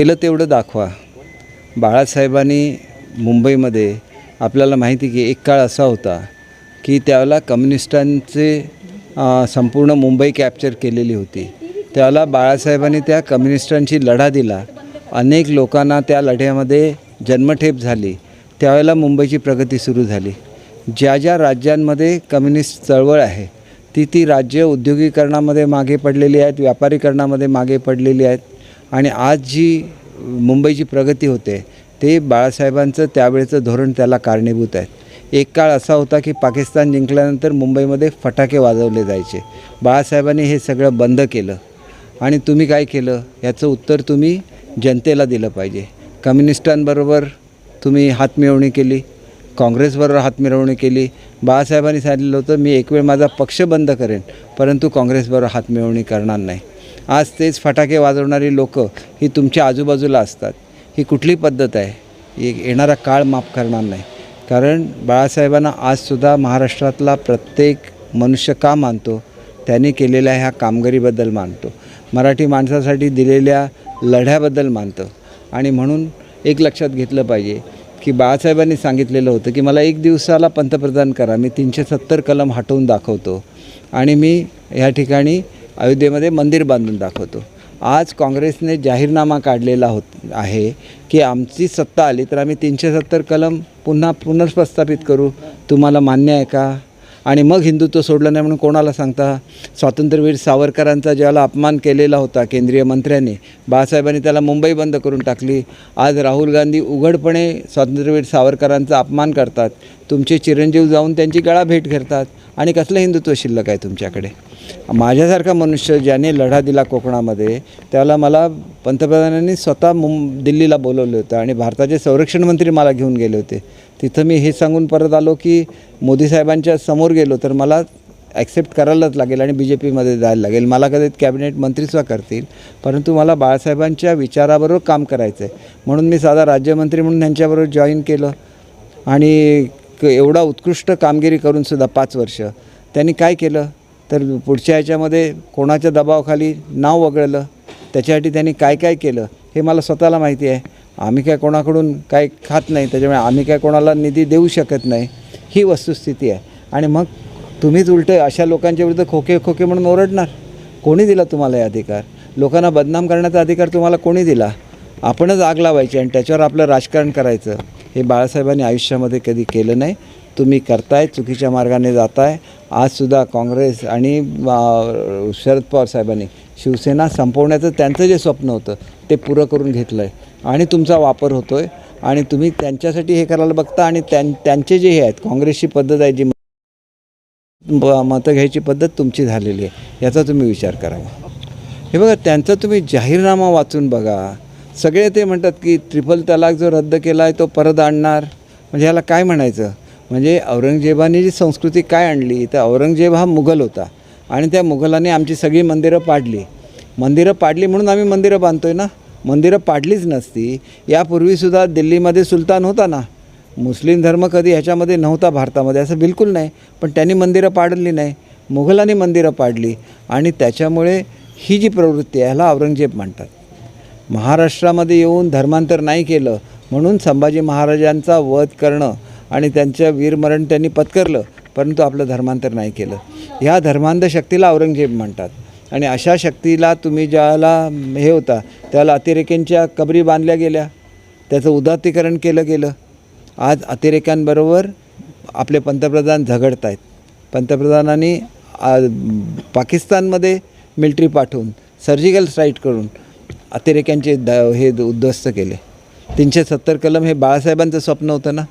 केलं तेवढं दाखवा. बाळासाहेबांनी मुंबईमध्ये आपल्याला माहिती की एक काळ असा होता की त्यावेळेला कम्युनिस्टांचे संपूर्ण मुंबई कॅप्चर केलेली होती. त्याला बाळासाहेबांनी त्या कम्युनिस्टांशी लढा दिला. अनेक लोकांना त्या लढ्यामध्ये जन्मठेप झाली. त्यावेळेला मुंबईची प्रगती सुरू झाली. ज्या ज्या राज्यांमध्ये कम्युनिस्ट चळवळ आहे ती ती राज्य उद्योगीकरणामध्ये मागे पडलेली आहेत व्यापारीकरणामध्ये मागे पडलेली आहेत. आणि आज जी मुंबईची प्रगती होते ते बाळासाहेबांचं त्यावेळेचं धोरण त्याला कारणीभूत आहे. एक काळ असा होता की पाकिस्तान जिंकल्यानंतर मुंबईमध्ये फटाके वाजवले जायचे. बाळासाहेबांनी हे सगळं बंद केलं. आणि तुम्ही काय केलं? याचं उत्तर तुम्ही जनतेला दिलं पाहिजे. कम्युनिस्टांबरोबर तुम्ही हातमिळवणी केली. काँग्रेसबरोबर हातमिळवणी केली. बाळासाहेबांनी सांगितलं होतं मी एक वेळ माझा पक्ष बंद करेन परंतु काँग्रेसबरोबर हातमिळवणी करणार नाही. आज तेच फटाके वाजवणारी लोकं ही तुमच्या आजूबाजूला असतात. ही कुठली पद्धत आहे? ही येणारा काळ माफ करणार नाही. कारण बाळासाहेबांना आजसुद्धा महाराष्ट्रातला प्रत्येक मनुष्य का मानतो? त्यांनी केलेल्या ह्या कामगिरीबद्दल मानतो. मराठी माणसासाठी दिलेल्या लढ्याबद्दल मानतं. आणि म्हणून एक लक्षात घेतलं पाहिजे की बाळासाहेबांनी सांगितलेलं होतं की मला एक दिवसाला पंतप्रधान करा मी तीनशे सत्तर कलम हटवून दाखवतो. आणि मी ह्या ठिकाणी अयोध्येमध्ये मंदिर बांधून दाखवतो. आज काँग्रेसने जाहीरनामा काढलेला होत आहे की आमची सत्ता आली तर आम्ही तीनशे सत्तर कलम पुन्हा पुनर्प्रस्थापित करू. तुम्हाला मान्य आहे का? आणि मग हिंदुत्व सोडलं नाही म्हणून कोणाला सांगता? स्वातंत्र्यवीर सावरकरांचा ज्याला अपमान केलेला होता केंद्रीय मंत्र्यांनी बाळासाहेबांनी त्याला मुंबई बंद करून टाकली. आज राहुल गांधी उघडपणे स्वातंत्र्यवीर सावरकरांचा अपमान करतात. तुमचे चिरंजीव जाऊन त्यांची गळा भेट घेतात. आणि कसलं हिंदुत्व शिल्लक आहे तुमच्याकडे? माझ्यासारखा मनुष्य ज्याने लढा दिला कोकणामध्ये त्याला मला पंतप्रधानांनी स्वतः मुं दिल्लीला बोलवलं होतं आणि भारताचे संरक्षण मंत्री मला घेऊन गेले होते. तिथं मी हे सांगून परत आलो की मोदी साहेबांच्या समोर गेलो तर मला ॲक्सेप्ट करायलाच लागेल आणि बी जे पीमध्ये जायला लागेल. मला कदाचित कॅबिनेट मंत्रीसुद्धा करतील परंतु मला बाळासाहेबांच्या विचाराबरोबर काम करायचं आहे म्हणून मी साधा राज्यमंत्री म्हणून त्यांच्याबरोबर जॉईन केलं. आणि क- एवढा उत्कृष्ट कामगिरी करूनसुद्धा पाच वर्ष. त्यांनी काय केलं? तर पुढच्या ह्याच्यामध्ये कोणाच्या दबावाखाली नाव वगळलं. त्याच्यासाठी त्यांनी काय काय केलं? हे मला स्वतःला माहिती आहे. आम्ही काय कोणाकडून काय खात नाही त्याच्यामुळे आम्ही काय कोणाला निधी देऊ शकत नाही ही वस्तुस्थिती आहे. आणि मग तुम्हीच उलटं अशा लोकांच्या विरुद्ध खोके खोके म्हणून ओरडणार. कोणी दिला तुम्हाला हे अधिकार? लोकांना बदनाम करण्याचा अधिकार तुम्हाला कोणी दिला? आपणच आग लावायची आणि त्याच्यावर आपलं राजकारण करायचं. हे बाळासाहेबांनी आयुष्यामध्ये कधी केलं नाही. तुम्ही करताय चुकीच्या मार्गाने जाताय. आजसुद्धा काँग्रेस आणि शरद पवार साहेबांनी शिवसेना संपवण्याचं त्यांचं जे स्वप्न होतं ते पुरं करून घेतलं आहे आणि तुमचा वापर होतो आहे आणि तुम्ही त्यांच्यासाठी हे करायला बघता आणि त्यां त्यांचे जे हे आहेत काँग्रेसची पद्धत आहे जी ब- मतं घ्यायची पद्धत तुमची झालेली आहे याचा तुम्ही विचार करावा. हे बघा त्यांचा तुम्ही जाहीरनामा वाचून बघा. सगळे ते म्हणतात की ट्रिपल तलाक जो रद्द केला आहे तो परत आणणार. म्हणजे ह्याला काय म्हणायचं? म्हणजे औरंगजेबाने जी संस्कृती काय आणली? तर औरंगजेब हा मुघल होता. आणि त्या मुघलाने आमची सगळी मंदिरं पाडली. मंदिरं पाडली म्हणून आम्ही मंदिरं बांधतोय ना? मंदिरं पाडलीच नसती. यापूर्वीसुद्धा दिल्लीमध्ये सुलतान होता ना? मुस्लिम धर्म कधी ह्याच्यामध्ये नव्हता भारतामध्ये असं बिलकुल नाही. पण त्यांनी मंदिरं पाडली नाही. मुघलांनी मंदिरं पाडली. आणि त्याच्यामुळे ही जी प्रवृत्ती आहे ह्याला औरंगजेब म्हणतात महाराष्ट्रामध्ये येऊन धर्मांतर नाही केलं म्हणून संभाजी महाराजांचा वध करणं आणि त्यांचं वीरमरण त्यांनी पत्करलं परंतु आपलं धर्मांतर नाही केलं. ह्या धर्मांध शक्तीला औरंगजेब म्हणतात आणि अशा शक्तीला तुम्ही ज्याला हे होता त्याला अतिरेक्यांच्या कबरी बांधल्या गेल्या त्याचं उदात्तीकरण केलं गेलं. आज अतिरेक्यांबरोबर आपले पंतप्रधान झगडत आहेत पंतप्रधानांनी पाकिस्तानमध्ये मिल्ट्री पाठवून सर्जिकल स्ट्राईक करून अतिरेक्यांचे द हे उद्ध्वस्त केले. तीनशे सत्तर कलम हे बाळासाहेबांचं स्वप्न होतं ना?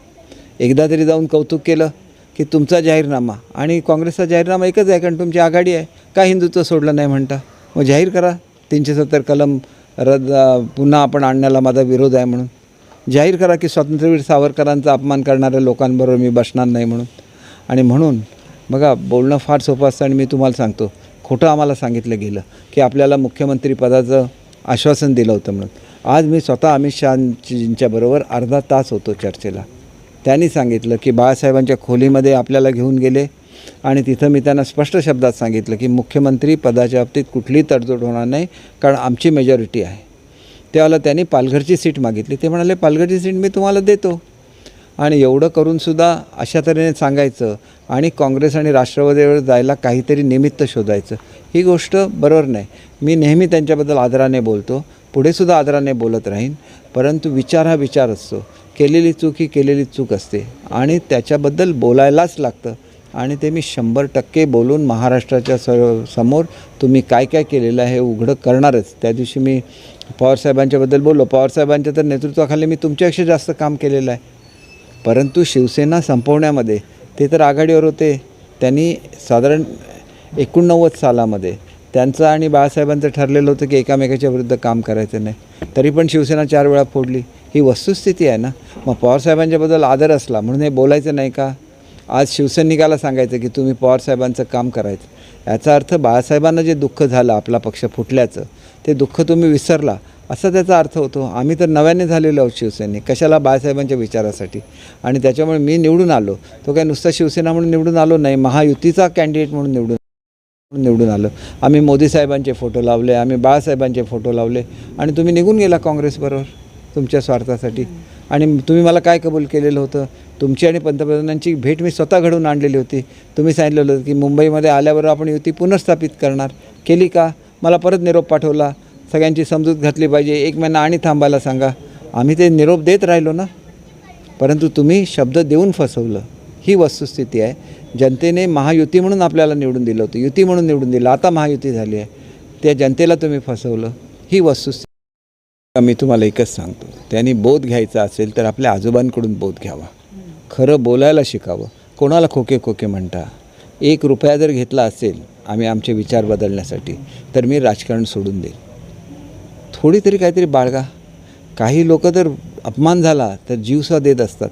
एकदा तरी जाऊन कौतुक केलं. की तुमचा जाहीरनामा आणि काँग्रेसचा जाहीरनामा एकच आहे कारण तुमची आघाडी आहे. का हिंदुत्व सोडलं नाही म्हणता. मग जाहीर करा. तीनशे सत्तर कलम रद्द पुन्हा आपण आणण्याला माझा विरोध आहे म्हणून. जाहीर करा की स्वातंत्र्यवीर सावरकरांचा अपमान करणाऱ्या लोकांबरोबर मी बसणार नाही म्हणून. आणि म्हणून बघा बोलणं फार सोपं असतं आणि मी तुम्हाला सांगतो. खोटं आम्हाला सांगितलं गेलं की आपल्याला मुख्यमंत्री पदाचं आश्वासन दिलं होतं म्हणून. आज मी स्वतः अमित शहाजींच्याबरोबर अर्धा तास होतो चर्चेला. त्यांनी सांगितलं की बाळासाहेबांच्या खोलीमध्ये आपल्याला घेऊन गेले आणि तिथं मी त्यांना स्पष्ट शब्दात सांगितलं की मुख्यमंत्री पदाच्या बाबतीत कुठलीही तडजोड होणार नाही कारण आमची मेजॉरिटी आहे. त्यावेळेला त्यांनी पालघरची सीट मागितली. ते म्हणाले पालघरची सीट मी तुम्हाला देतो. आणि एवढं करूनसुद्धा अशा तऱ्हेने सांगायचं आणि काँग्रेस आणि राष्ट्रवादीवर जायला काहीतरी निमित्त शोधायचं ही गोष्ट बरोबर नाही. मी नेहमी त्यांच्याबद्दल आदराने बोलतो पुढेसुद्धा आदराने बोलत राहीन परंतु विचार हा विचार असतो. केलेली चूक ही केलेली चूक असते. आणि त्याच्याबद्दल बोलायलाच लागतं. आणि ते मी शंभर टक्के बोलून महाराष्ट्राच्या स समोर तुम्ही काय काय केलेलं आहे हे उघडं करणारच. त्या दिवशी मी पवारसाहेबांच्याबद्दल बोललो. पवारसाहेबांच्या तर नेतृत्वाखाली मी तुमच्यापेक्षा जास्त काम केलेलं आहे. परंतु शिवसेना संपवण्यामध्ये ते तर आघाडीवर होते. त्यांनी साधारण एकोणनव्वद सालामध्ये त्यांचं आणि बाळासाहेबांचं ठरलेलं होतं की एकामेकाच्या विरुद्ध काम करायचं नाही. तरी पण शिवसेना चार वेळा फोडली. ही वस्तुस्थिती आहे ना? मग पवारसाहेबांच्याबद्दल आदर असला म्हणून हे बोलायचं नाही का? आज शिवसैनिकाला सांगायचं की तुम्ही पवारसाहेबांचं काम करायचं. याचा अर्थ बाळासाहेबांना जे दुःख झालं आपला पक्ष फुटल्याचं ते दुःख तुम्ही विसरला. असा त्याचा अर्थ होतो. आम्ही तर नव्याने झालेलो आहोत शिवसैनिक. कशाला बाळासाहेबांच्या विचारासाठी? आणि त्याच्यामुळे मी निवडून आलो. तो काय नुसता शिवसेना म्हणून निवडून आलो नाही महायुतीचा कॅन्डिडेट म्हणून निवडून निवडून आलो. आम्ही मोदी साहेबांचे फोटो लावले आम्ही बाळासाहेबांचे फोटो लावले आणि तुम्ही निघून गेला काँग्रेसबरोबर तुमच्या स्वार्थासाठी. आणि तुम्ही मला काय कबूल केलेलं होतं? तुमची आणि पंतप्रधानांची भेट मी स्वतः घडवून आणलेली होती. तुम्ही सांगितलेलं होतं की मुंबईमध्ये आल्यावर आपण युती पुनर्स्थापित करणार. केली का? मला परत निरोप पाठवला. सगळ्यांची समजूत घातली पाहिजे. एक महिना आणि थांबायला सांगा. आम्ही ते निरोप देत राहिलो ना? परंतु तुम्ही शब्द देऊन फसवलं. ही वस्तुस्थिती आहे. जनतेने महायुती म्हणून आपल्याला निवडून दिलं होतं. युती म्हणून निवडून दिलं. आता महायुती झाली आहे. त्या जनतेला तुम्ही फसवलं. ही वस्तुस्थिती मी तुम्हाला एकच सांगतो. त्यांनी बोध घ्यायचा असेल तर आपल्या आजोबांकडून बोध घ्यावा. खरं बोलायला शिकावं. कोणाला खोके खोके म्हणता? एक रुपया जर घेतला असेल आम्ही आमचे विचार बदलण्यासाठी तर मी राजकारण सोडून देईल. थोडी तरी काहीतरी बाळगा. काही लोक तर अपमान झाला तर जीवसा देत असतात.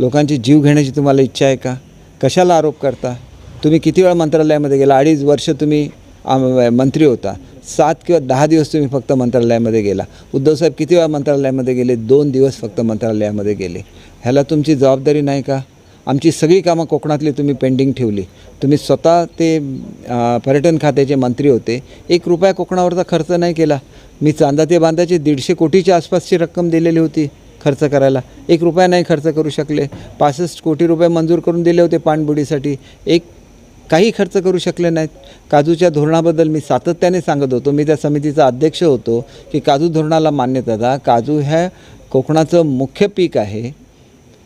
लोकांची जीव घेण्याची तुम्हाला इच्छा आहे का? कशाला आरोप करता? तुम्ही किती वेळा मंत्रालयामध्ये गेला? अडीच वर्ष तुम्ही मंत्री होता. सात किंवा दहा दिवस तुम्ही फक्त मंत्रालयामध्ये गेला. उद्धवसाहेब किती वेळा मंत्रालयामध्ये गेले? दोन दिवस फक्त मंत्रालयामध्ये गेले. ह्याला तुमची जबाबदारी नाही का? आमची सगळी कामं कोकणातली तुम्ही पेंडिंग ठेवली. तुम्ही स्वतः ते पर्यटन खात्याचे मंत्री होते. एक रुपया कोकणावरचा खर्च नाही केला. मी चांदा ते बांधाचे दीडशे कोटीच्या आसपासची रक्कम दिलेली होती. खर्च करायला. एक रुपया नाही खर्च करू शकले. पासष्ट कोटी रुपये मंजूर करून दिले होते पाणबुडीसाठी एक काही खर्च करू शकले नाहीत. काजूच्या धोरणाबद्दल मी सातत्याने सांगत होतो. मी त्या समितीचा अध्यक्ष होतो की काजू धोरणाला मान्यता द्या. काजू ह्या कोकणाचं मुख्य पीक आहे.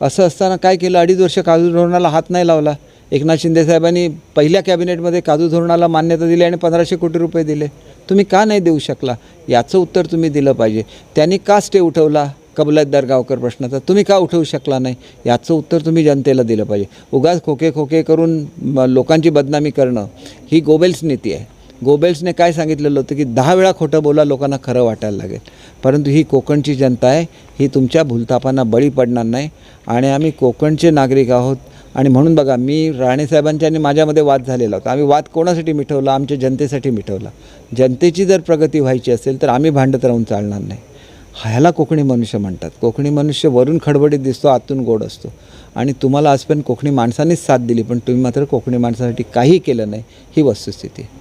असं असताना काय केलं? अडीच वर्ष काजू धोरणाला हात नाही लावला. एकनाथ शिंदेसाहेबांनी पहिल्या कॅबिनेटमध्ये काजू धोरणाला मान्यता दिली आणि पंधराशे कोटी रुपये दिले. तुम्ही का नाही देऊ शकला? याचं उत्तर तुम्ही दिलं पाहिजे. त्यांनी का स्टे उठवला? कबलतदार गावकर प्रश्नाचा तुम्ही का उठवू शकला नाही? याचं उत्तर तुम्ही जनतेला दिलं पाहिजे. उगाच खोके खोके करून लोकांची बदनामी करणं ही गोबेल्स नीती आहे. गोबेल्सने काय सांगितलेलं होतं की दहा वेळा खोटं बोला लोकांना खरं वाटायला लागेल. परंतु ही कोकणची जनता आहे. ही तुमच्या भूलतापांना बळी पडणार नाही. आणि आम्ही कोकणचे नागरिक आहोत. आणि म्हणून बघा मी राणेसाहेबांच्या आणि माझ्यामध्ये वाद झालेला होता. आम्ही वाद कोणासाठी मिठवला? आमच्या जनतेसाठी मिठवला. जनतेची जर प्रगती व्हायची असेल तर आम्ही भांडत राहून चालणार नाही. ह्याला कोकणी मनुष्य म्हणतात. कोकणी मनुष्य वरून खडबडीत दिसतो आतून गोड असतो. आणि तुम्हाला आजपर्यंत कोकणी माणसानेच साथ दिली पण तुम्ही मात्र कोकणी माणसासाठी काही केलं नाही ही वस्तुस्थिती आहे.